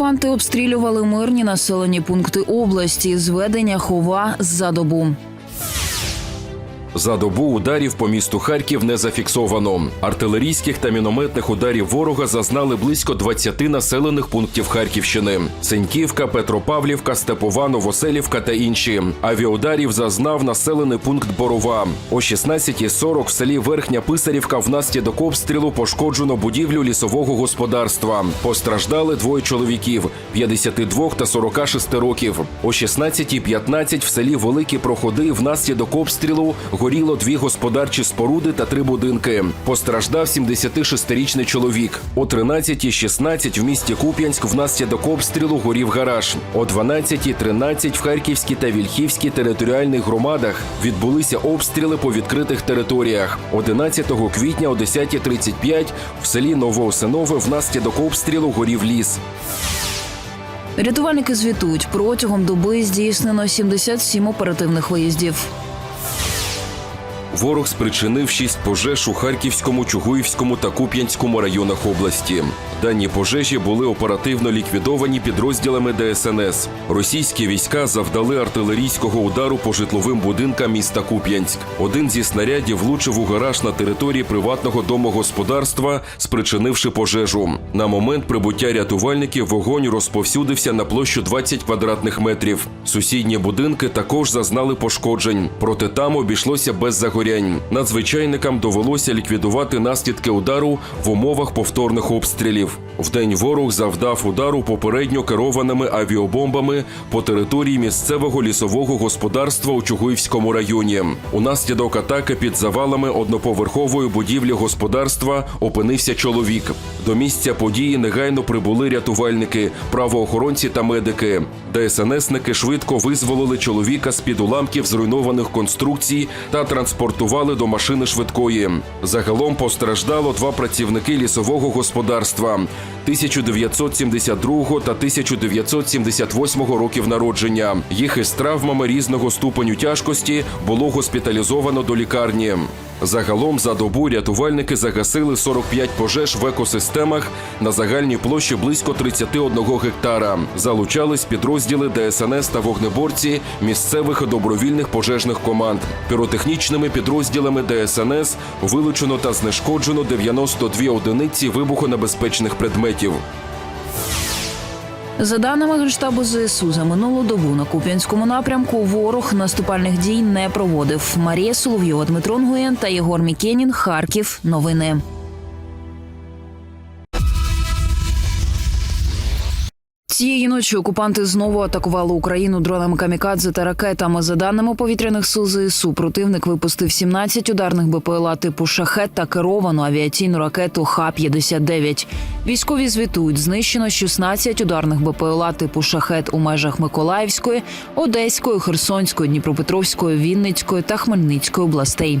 Окупанти обстрілювали мирні населені пункти області. Зведення хова за добу. За добу ударів по місту Харків не зафіксовано. Артилерійських та мінометних ударів ворога зазнали близько 20 населених пунктів Харківщини: Сеньківка, Петропавлівка, Степова, Новоселівка та інші. Авіаударів зазнав населений пункт Борова. О 16.40 в селі Верхня Писарівка внаслідок обстрілу пошкоджено будівлю лісового господарства. Постраждали двоє чоловіків 52 та 46 років. О 16.15 в селі Великі Проходи внаслідок обстрілу горіло дві господарчі споруди та три будинки. Постраждав 76-річний чоловік. О 13.16 в місті Куп'янськ внаслідок обстрілу горів гараж. О 12.13 в Харківській та Вільхівській територіальних громадах відбулися обстріли по відкритих територіях. 11 квітня о 10.35 в селі Новоосинове внаслідок обстрілу горів ліс. Рятувальники звітують протягом доби здійснено 77 оперативних виїздів. Ворог спричинив шість пожеж у Харківському, Чугуївському та Куп'янському районах області. Дані пожежі були оперативно ліквідовані підрозділами ДСНС. Російські війська завдали артилерійського удару по житловим будинкам міста Куп'янськ. Один зі снарядів влучив у гараж на території приватного домогосподарства, спричинивши пожежу. На момент прибуття рятувальників вогонь розповсюдився на площу 20 квадратних метрів. Сусідні будинки також зазнали пошкоджень, проте там обійшлося без загорянь. Надзвичайникам довелося ліквідувати наслідки удару в умовах повторних обстрілів. Вдень ворог завдав удару попередньо керованими авіабомбами по території місцевого лісового господарства у Чугуївському районі. Унаслідок атаки під завалами одноповерхової будівлі господарства опинився чоловік. До місця події негайно прибули рятувальники, правоохоронці та медики. ДСНСники швидко визволили чоловіка з під уламків зруйнованих конструкцій та транспортували до машини швидкої. Загалом постраждало два працівники лісового господарства 1972 та 1978 років народження. Їх із травмами різного ступеню тяжкості було госпіталізовано до лікарні. Загалом за добу рятувальники загасили 45 пожеж в екосистемах на загальній площі близько 31 гектара. Залучались підрозділи ДСНС та вогнеборці місцевих добровільних пожежних команд. Піротехнічними підрозділами ДСНС вилучено та знешкоджено 92 одиниці вибухонебезпечних предметів. За даними Генштабу ЗСУ, за минулу добу на Куп'янському напрямку ворог наступальних дій не проводив. Марія Соловйова, Дмитро Нгуєн та Єгор Мікенін. Харків. Новини. Цієї ночі окупанти знову атакували Україну дронами камікадзе та ракетами. За даними повітряних сил ЗСУ, противник випустив 17 ударних БПЛА типу шахет та керовану авіаційну ракету Х-59. Військові звітують, знищено 16 ударних БПЛА типу шахет у межах Миколаївської, Одеської, Херсонської, Дніпропетровської, Вінницької та Хмельницької областей.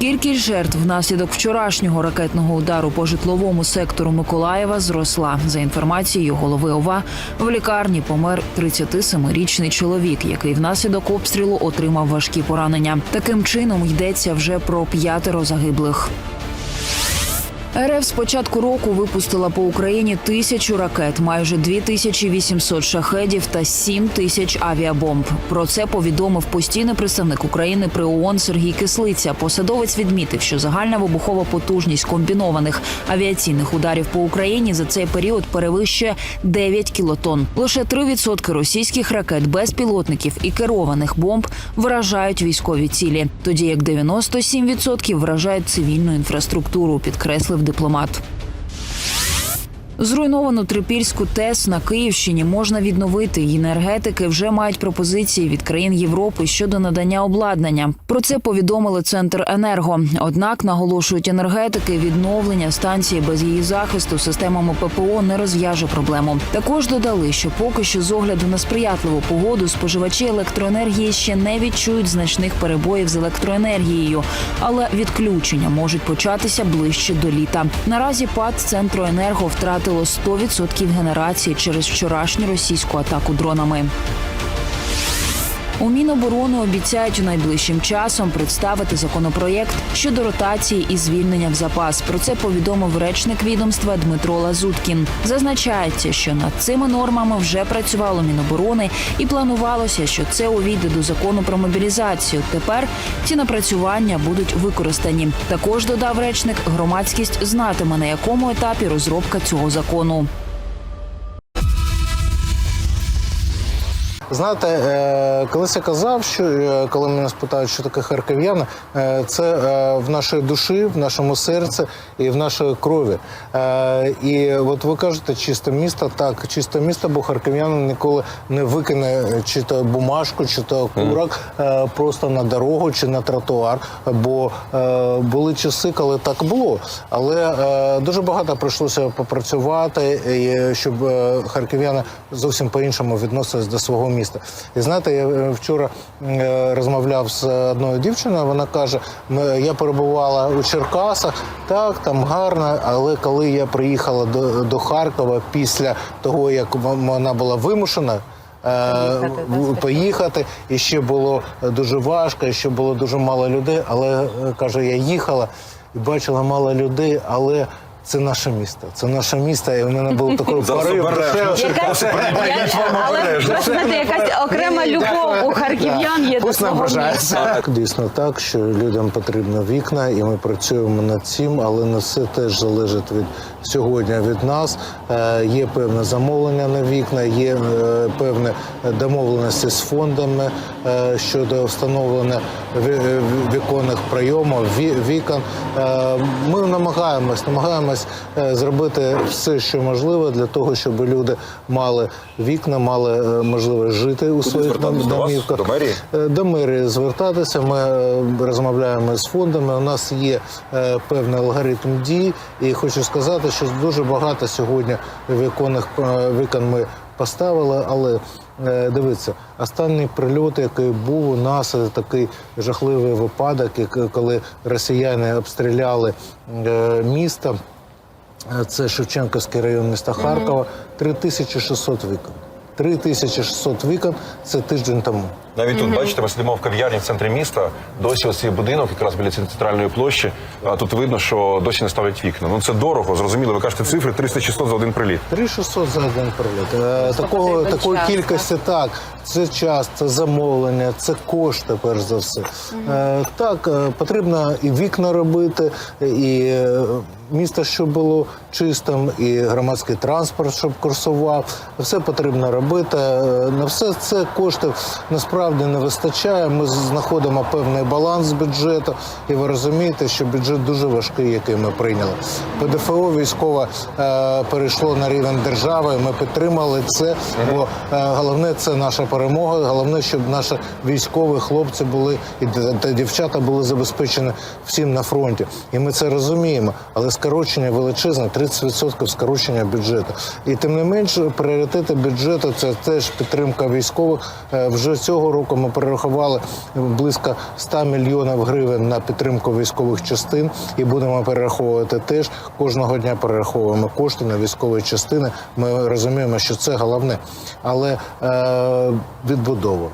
Кількість жертв внаслідок вчорашнього ракетного удару по житловому сектору Миколаєва зросла. За інформацією голови ОВА, в лікарні помер 37-річний чоловік, який внаслідок обстрілу отримав важкі поранення. Таким чином йдеться вже про п'ятеро загиблих. РФ з початку року випустила по Україні тисячу ракет, майже 2800 шахедів та 7 тисяч авіабомб. Про це повідомив постійний представник України при ООН Сергій Кислиця. Посадовець відмітив, що загальна вибухова потужність комбінованих авіаційних ударів по Україні за цей період перевищує 9 кілотон. Лише 3% російських ракет, безпілотників і керованих бомб вражають військові цілі, тоді як 97% вражають цивільну інфраструктуру, підкреслив дипломат. Зруйновану Трипільську ТЕС на Київщині можна відновити. І Енергетики вже мають пропозиції від країн Європи щодо надання обладнання. Про це повідомили Центр Енерго. Однак наголошують енергетики, відновлення станції без її захисту системами ППО не розв'яже проблему. Також додали, що поки що з огляду на сприятливу погоду споживачі електроенергії ще не відчують значних перебоїв з електроенергією, але відключення можуть початися ближче до літа. Наразі ПАД Центру Енерго втратило 100% генерації через вчорашню російську атаку дронами. У Міноборони обіцяють найближчим часом представити законопроєкт щодо ротації і звільнення в запас. Про це повідомив речник відомства Дмитро Лазуткін. Зазначається, що над цими нормами вже працювало Міноборони і планувалося, що це увійде до закону про мобілізацію. Тепер ці напрацювання будуть використані. Також додав речник, громадськість знатиме на якому етапі розробка цього закону. Знаєте, е, колись я казав, що е, коли мене спитають, що таке харків'яни, е, це в нашій душі, в нашому серці і в нашій крові. І от ви кажете, чисте місто, так, чисте місто, бо харків'янин ніколи не викине чи то бумажку, чи то курок просто на дорогу чи на тротуар. Бо були часи, коли так було. Але дуже багато прийшлося попрацювати, щоб харків'яни зовсім по-іншому відносились до свого міста. І знаєте, я е, вчора е, розмовляв з одною дівчиною. Вона каже: «Ми- я перебувала у Черкасах, так там гарно, але коли я приїхала до, до Харкова після того, як вона була вимушена. е, в- Поїхати і ще було дуже важко, і ще було дуже мало людей. Але е, каже, я їхала і бачила мало людей, але це наше місто. Це наше місто, і в мене було такий Зараз порив. Якась, але якась окрема любов у харків'ян є до свого міста. Дійсно так, що людям потрібно вікна, і ми працюємо над цим, але не все теж залежить від сьогодні від нас. Е, є певне замовлення на вікна, є е, певні домовленості з фондами е, щодо встановлення віконних прийомів, вікон. Е, ми намагаємось, намагаємось е, зробити все, що можливо, для того, щоб люди мали вікна, мали е, можливість жити у своїх домівках. До мерії? До мерії звертатися. Ми розмовляємо з фондами. У нас є певний алгоритм дій, і хочу сказати, що дуже багато сьогодні віконних вікон ми поставили, але. е, Дивіться, останній прильот, який був у нас, е, такий жахливий випадок, як- коли росіяни обстріляли е, місто. Е, Це Шевченківський район міста Харкова. 3600 вікон. 3600 вікон це тиждень тому. Навіть тут, бачите, ми сидимо в кав'ярні в центрі міста. Досі ось цей будинок, якраз біля цієї центральної площі. А тут видно, що досі не ставлять вікна. Ну це дорого, зрозуміло. Ви кажете цифри 300-600 за один приліт. 3600 за один приліт. Е, Такого, потрібен такої час, кількості так. Це час, це замовлення, це кошти, перш за все. Е, Так, е, потрібно і вікна робити, і е, місто, щоб було чистим, і громадський транспорт, щоб курсував. Все потрібно робити. Е, На все це коштів насправді не вистачає. Ми знаходимо певний баланс бюджету, і ви розумієте, що бюджет дуже важкий, який ми прийняли. ПДФО військове е, перейшло на рівень держави. Ми підтримали це. Бо е, головне це наша перемога. Головне, щоб наші військові хлопці були і та дівчата були забезпечені всім на фронті. І ми це розуміємо. Але скорочення величезне 30% скорочення бюджету. І тим не менш, пріоритети бюджету це теж підтримка військових. Е, Вже цього року ми перерахували близько 100 мільйонів гривень на підтримку військових частин і будемо перераховувати теж. Кожного дня перераховуємо кошти на військові частини. Ми розуміємо, що це головне. Але е, відбудова.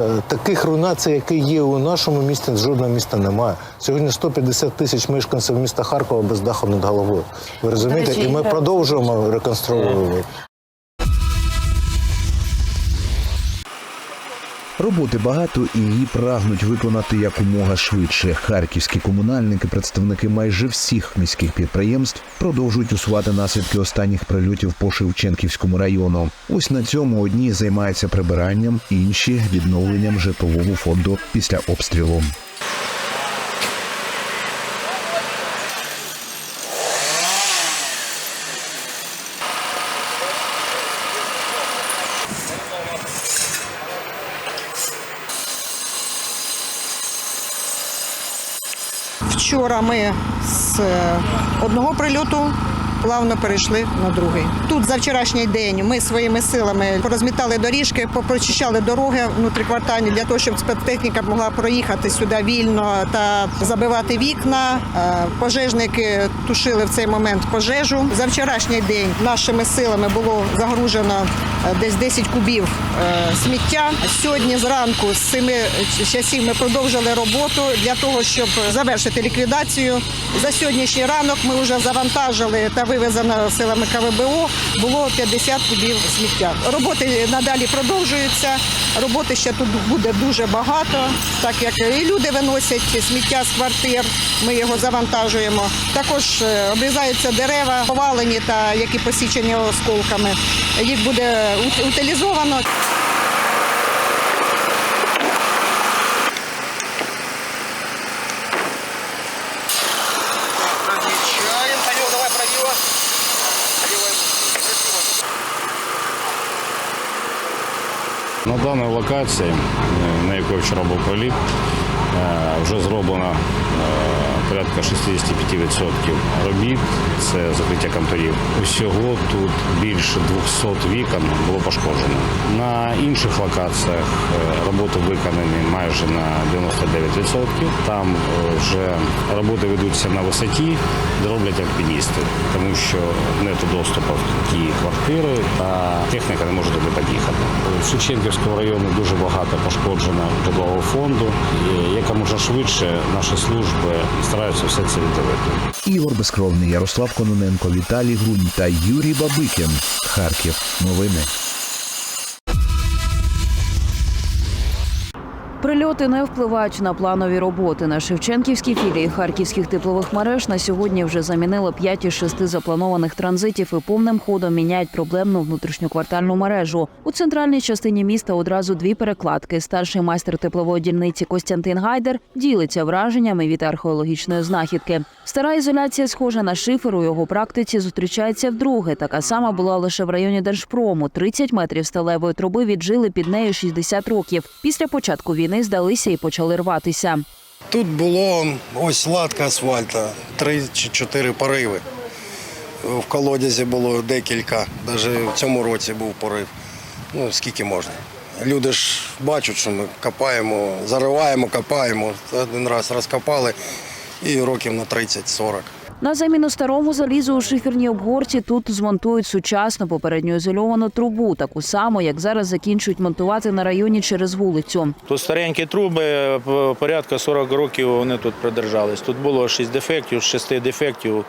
Е, Таких руйнацій, які є у нашому місті, жодного міста немає. Сьогодні 150 тисяч мешканців міста Харкова без даху над головою. Ви розумієте? І ми продовжуємо реконструювати. Роботи багато і її прагнуть виконати якомога швидше. Харківські комунальники, представники майже всіх міських підприємств, продовжують усувати наслідки останніх прильотів по Шевченківському району. Ось на цьому одні займаються прибиранням, інші відновленням житлового фонду після обстрілу. Вчора ми з е, одного прильоту плавно перейшли на другий. Тут за вчорашній день ми своїми силами порозмітали доріжки, попрочищали дороги внутріквартальні для того, щоб спецтехніка могла проїхати сюди вільно та забивати вікна. Е, Пожежники тушили в цей момент пожежу. За вчорашній день нашими силами було загружено е, десь 10 кубів е, сміття. Сьогодні зранку з 7 часів ми продовжили роботу для того, щоб завершити ліквідацію. За сьогоднішній ранок ми вже завантажили та вивезено силами КВБО. Було 50 кубів сміття. Роботи надалі продовжуються. Роботи ще тут буде дуже багато, так як і люди виносять сміття з квартир. Ми його завантажуємо. Також е, обрізаються дерева, повалені та які посічені осколками. Їх буде утилізовано. На даній локації, е, на якій вчора був приліт, е, вже зроблено е, порядка 65% робіт. Це закриття конторів. Усього тут більше 200 вікон було пошкоджено. На інших локаціях е, роботи виконані майже на 99%. Там е, вже роботи ведуться на висоті, де роблять альпіністи, тому що нет доступу в ті квартири, та техніка не може туди під'їхати. В Шевченківському районі дуже багато пошкоджено житлового фонду. І як можна швидше наші служби стараються все це відновити. Ігор Безкровний, Ярослав Кононенко, Віталій Грунь та Юрій Бабикін. Харків. Новини. Прильоти не впливають на планові роботи. На Шевченківській філії харківських теплових мереж на сьогодні вже замінили 5 із 6 запланованих транзитів і повним ходом міняють проблемну внутрішньоквартальну мережу. У центральній частині міста одразу дві перекладки. Старший майстер теплової дільниці Костянтин Гайдер ділиться враженнями від археологічної знахідки. Стара ізоляція, схожа на шифер, у його практиці зустрічається вдруге. Така сама була лише в районі Держпрому. 30 метрів сталевої труби віджили під нею 60 років. Після початку війни здалися і почали рватися. Тут було ось латка асфальта, три чи чотири пориви. В колодязі було декілька, навіть в цьому році був порив. Ну, скільки можна. Люди ж бачать, що ми копаємо, зариваємо, копаємо. Один раз розкопали і років на 30-40. На заміну старому залізу у шиферній обгорці тут змонтують сучасну попередньо ізольовану трубу, таку саму, як зараз закінчують монтувати на районі через вулицю. Тут старенькі труби, порядка 40 років вони тут продержались. Тут було 6 дефектів, з 6 дефектів.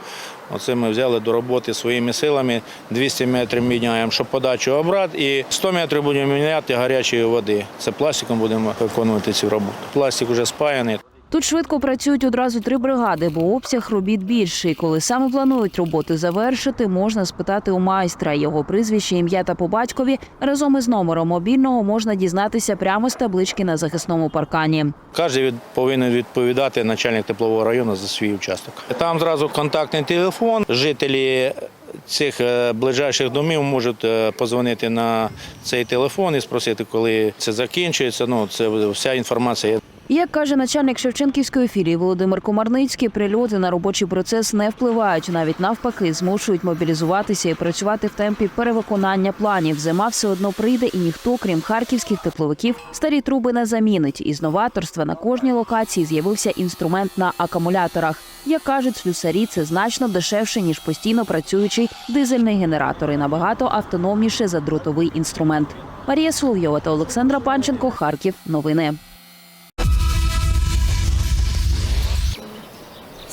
Оце ми взяли до роботи своїми силами. 200 метрів міняємо, щоб подачу обрат, і 100 метрів будемо міняти гарячої води. Це пластиком будемо виконувати цю роботу. Пластик вже спаяний. Тут швидко працюють одразу три бригади, бо обсяг робіт більший. Коли саме планують роботи завершити, можна спитати у майстра. Його прізвище, ім'я та по батькові разом із номером мобільного можна дізнатися прямо з таблички на захисному паркані. Кожен від, повинен відповідати начальник теплового району за свій участок. Там зразу контактний телефон. Жителі цих е, ближайших домів можуть е, позвонити на цей телефон і спросити, коли це закінчується. Ну це вся інформація. Як каже начальник Шевченківської філії Володимир Комарницький, прильоти на робочий процес не впливають, навіть навпаки, змушують мобілізуватися і працювати в темпі перевиконання планів. Зима все одно прийде, і ніхто, крім харківських тепловиків, старі труби не замінить. Із новаторства на кожній локації з'явився інструмент на акумуляторах. Як кажуть слюсарі, це значно дешевше ніж постійно працюючий дизельний генератор і набагато автономніше за дротовий інструмент. Марія Соловйова та Олександра Панченко. Харків. Новини.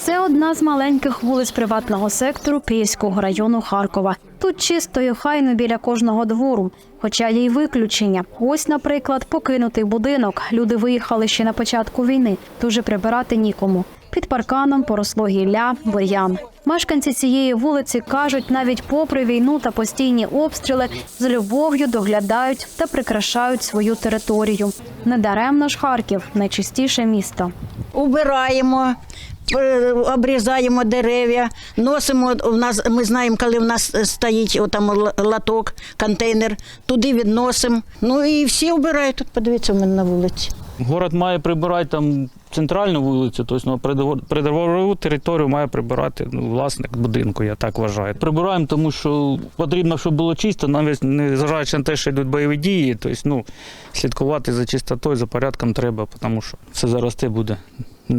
Це одна з маленьких вулиць приватного сектору Київського району Харкова. Тут чисто і хайно біля кожного двору. Хоча є й виключення. Ось, наприклад, покинутий будинок. Люди виїхали ще на початку війни, дуже прибирати нікому. Під парканом поросло гілля, бур'ян. Мешканці цієї вулиці кажуть, навіть попри війну та постійні обстріли, з любов'ю доглядають та прикрашають свою територію. Недаремно ж Харків найчистіше місто. Убираємо, обрізаємо дерев'я, носимо. У нас ми знаємо, коли в нас стоїть отам латок, контейнер, туди відносимо. Ну і всі вбирають тут. Подивіться, у мене на вулиці. Город має прибирати там центральну вулицю, тобто ну, придворову територію має прибирати ну, власник будинку, я так вважаю. Прибираємо, тому що потрібно, щоб було чисто, навіть не зважаючи на те, що йдуть бойові дії, тобто ну, слідкувати за чистотою, за порядком треба, тому що це заросте буде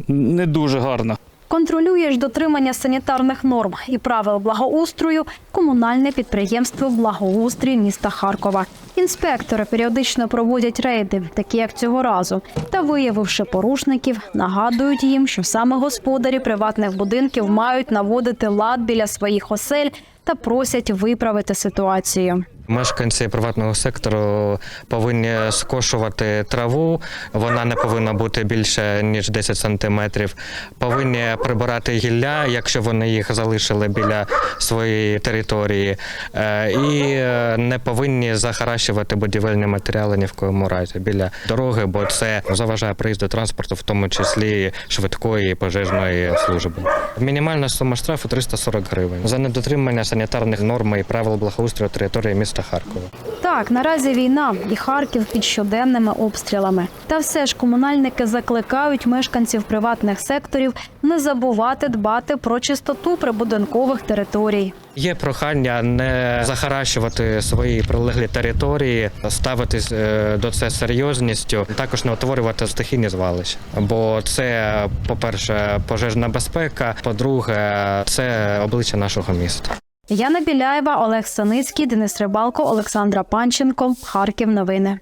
не дуже гарно. Контролюєш дотримання санітарних норм і правил благоустрою комунальне підприємство Благоустрій міста Харкова. Інспектори періодично проводять рейди, такі як цього разу, та виявивши порушників, нагадують їм, що саме господарі приватних будинків мають наводити лад біля своїх осель та просять виправити ситуацію. Мешканці приватного сектору повинні скошувати траву. Вона не повинна бути більше ніж 10 сантиметрів. Повинні прибирати гілля, якщо вони їх залишили біля своєї території, Е, і е, не повинні захаращувати будівельні матеріали ні в коєму разі біля дороги, бо це заважає приїзду транспорту, в тому числі швидкої пожежної служби. Мінімальна сума штрафу 340 гривень за недотримання санітарних норм і правил благоустрою території міста Харкова. Так, наразі війна і Харків під щоденними обстрілами. Та все ж комунальники закликають мешканців приватних секторів не забувати дбати про чистоту прибудинкових територій. Є прохання не захаращувати свої прилеглі території, ставитись е, до це серйозністю, також не утворювати стихійні звалища. Бо це, по-перше, пожежна безпека, по-друге, це обличчя нашого міста. Яна Біляєва, Олег Саницький, Денис Рибалко, Олександра Панченко. Харків. Новини.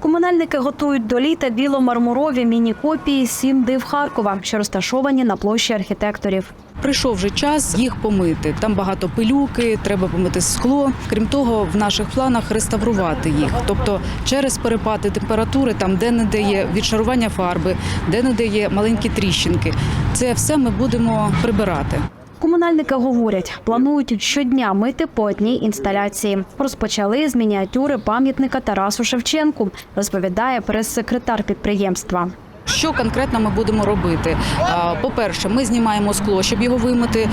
Комунальники готують до літа біломармурові міні-копії сім див Харкова, що розташовані на площі архітекторів. Прийшов вже час їх помити. Там багато пилюки, треба помити скло. Крім того, в наших планах реставрувати їх. Тобто через перепади температури, там де не де є відшарування фарби, де не де є маленькі тріщинки. Це все ми будемо прибирати. Комунальники говорять, планують щодня мити по одній інсталяції. Розпочали з мініатюри пам'ятника Тарасу Шевченку, розповідає прес-секретар підприємства. Що конкретно ми будемо робити? По-перше, ми знімаємо скло, щоб його вимити.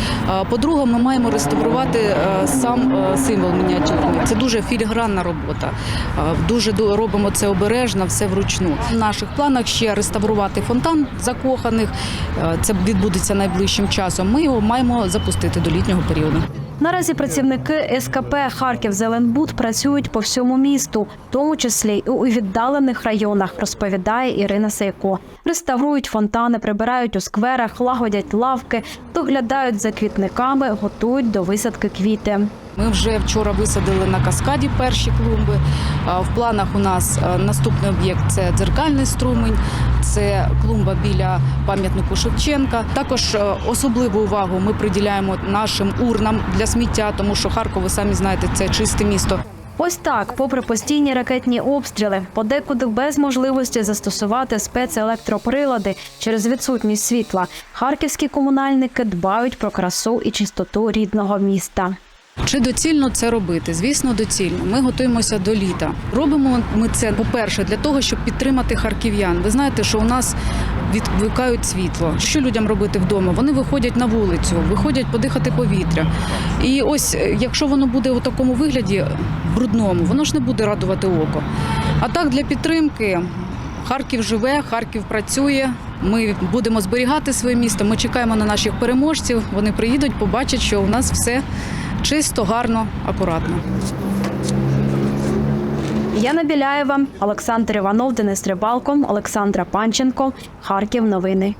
По-друге, ми маємо реставрувати е, сам е, символ мініатюрний. Це дуже філігранна робота. Дуже ду- робимо це обережно, все вручну. В наших планах ще реставрувати фонтан закоханих. Е, Це відбудеться найближчим часом. Ми його маємо запустити до літнього періоду. Наразі працівники СКП Харків Зеленбуд працюють по всьому місту, в тому числі і у віддалених районах, розповідає Ірина Сейко. Реставрують фонтани, прибирають у скверах, лагодять лавки, доглядають за квітниками, готують до висадки квіти. Ми вже вчора висадили на каскаді перші клумби. В планах у нас наступний об'єкт це дзеркальний струмень, це клумба біля пам'ятнику Шевченка. Також особливу увагу ми приділяємо нашим урнам для сміття, тому що Харків, ви самі знаєте, це чисте місто. Ось так, попри постійні ракетні обстріли, подекуди без можливості застосувати спецелектроприлади через відсутність світла, харківські комунальники дбають про красу і чистоту рідного міста. Чи доцільно це робити? Звісно, доцільно. Ми готуємося до літа. Робимо ми це, по-перше, для того, щоб підтримати харків'ян. Ви знаєте, що у нас відвикають світло. Що людям робити вдома? Вони виходять на вулицю, виходять подихати повітря. І ось, е, якщо воно буде у такому вигляді брудному, воно ж не буде радувати око. А так для підтримки. Харків живе, Харків працює. Ми будемо зберігати своє місто. Ми чекаємо на наших переможців. Вони приїдуть, побачать, що у нас все чисто, гарно, акуратно. Яна Біляєва, Олександр Іванов, Денис Рибалко, Олександра Панченко. Харків. Новини.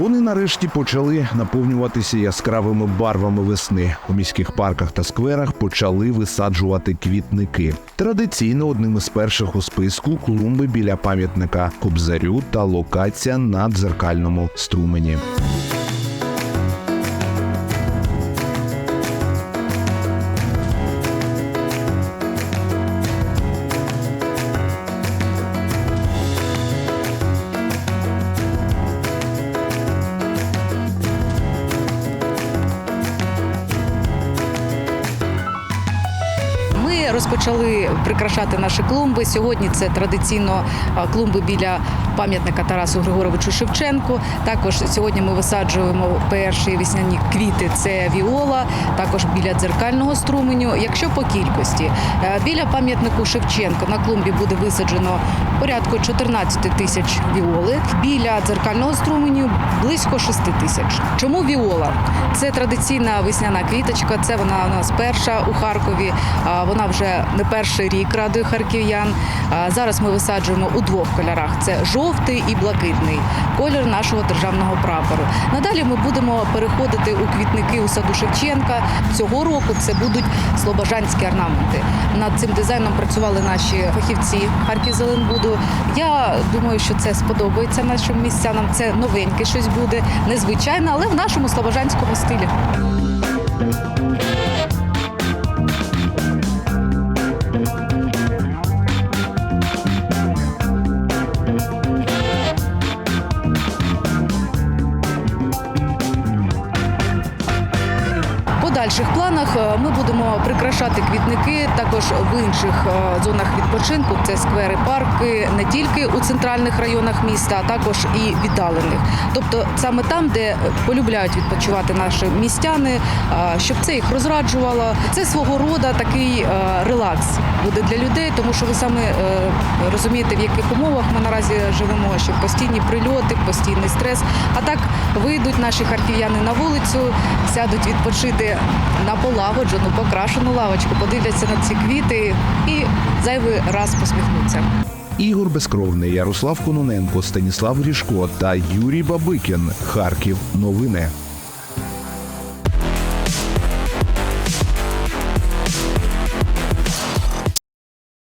Вони нарешті почали наповнюватися яскравими барвами весни. У міських парках та скверах почали висаджувати квітники. Традиційно одним із перших у списку клумби біля пам'ятника Кобзарю та локація на дзеркальному струмені. Розпочали прикрашати наші клумби. Сьогодні це традиційно клумби біля пам'ятника Тарасу Григоровичу Шевченку. Також сьогодні ми висаджуємо перші весняні квіти. Це віола, також біля дзеркального струменю. Якщо по кількості Е, біля пам'ятнику Шевченка на клумбі буде висаджено порядку 14 тисяч віоли. Біля дзеркального струменю близько 6 тисяч. Чому віола? Це традиційна весняна квіточка. Це вона у нас перша у Харкові. Вона вже не перший рік радує харків'ян. Зараз ми висаджуємо у двох кольорах: це жовтий і блакитний колір нашого державного прапору. Надалі ми будемо переходити у квітники у саду Шевченка. Цього року це будуть слобожанські орнаменти. Над цим дизайном працювали наші фахівці Харківзеленбуду. Я думаю, що це сподобається нашим містянам. Це новеньке щось буде, незвичайне, але в нашому слобожанському стилі. Прикрашати квітники також в інших е, зонах відпочинку. Це сквери, парки не тільки у центральних районах міста, а також і віддалених. Тобто саме там, де полюбляють відпочивати наші містяни, е, щоб це їх розраджувало. Це свого роду такий е, релакс буде для людей, тому що ви саме розумієте, в яких умовах ми наразі живемо, що постійні прильоти, постійний стрес. А так вийдуть наші харків'яни на вулицю, сядуть відпочити на полагоджену, покрашену лавочку, подивляться на ці квіти і зайвий раз посміхнуться. Ігор Безкровний, Ярослав Кононенко, Станіслав Ріжко та Юрій Бабикін. Харків. Новини.